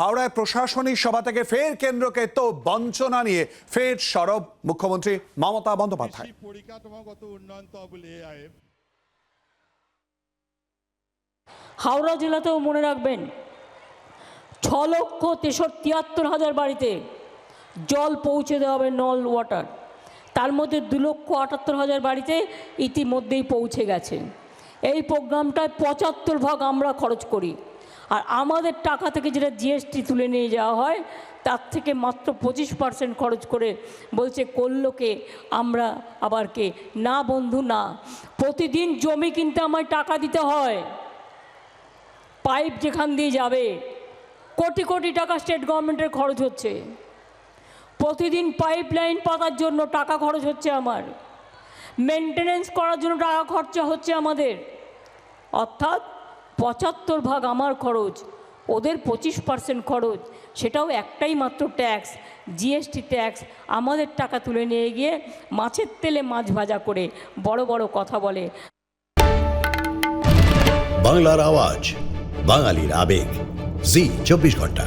হাওড়ায় প্রশাসনিক সভা থেকে ফের কেন্দ্রকে তো বঞ্চনা নিয়ে ফের সরব মুখ্যমন্ত্রী মমতা বন্দ্যোপাধ্যায়। পরিকাঠামোগত উন্নয়ন তহবিল হাওড়া জেলাতেও মনে রাখবেন ছ লক্ষ তেষট্টি তিয়াত্তর হাজার বাড়িতে জল পৌঁছে দেওয়া হবে নল ওয়াটার। তার মধ্যে দু লক্ষ আটাত্তর হাজার বাড়িতে ইতিমধ্যেই পৌঁছে গেছে। এই প্রোগ্রামটায় পঁচাত্তর ভাগ আমরা খরচ করি। আর আমাদের টাকা থেকে যেটা জিএসটি তুলে নিয়ে যাওয়া হয়, তার থেকে মাত্র পঁচিশ পার্সেন্ট খরচ করে বলছে করলোকে আমরা আবার কে? না বন্ধু, না। প্রতিদিন জমি কিনতে আমায় টাকা দিতে হয়। পাইপ যেখান দিয়ে যাবে। কোটি কোটি টাকা স্টেট গভর্নমেন্টের খরচ হচ্ছে। প্রতিদিন পাইপ লাইন পাতার জন্য টাকা খরচ হচ্ছে আমার। মেনটেনেন্স করার জন্য টাকা খরচা হচ্ছে আমাদের। অর্থাৎ পঁচাত্তর ভাগ আমার খরচ, ওদের পঁচিশ পার্সেন্ট খরচ, সেটাও একটাই মাত্র ট্যাক্স জিএসটি ট্যাক্স আমাদের টাকা তুলে নিয়ে গিয়ে মাছের তেলে মাছ ভাজা করে বড় বড় কথা বলে। বাংলার আওয়াজ, বাঙালির আবেগ, জি, চব্বিশ ঘণ্টা।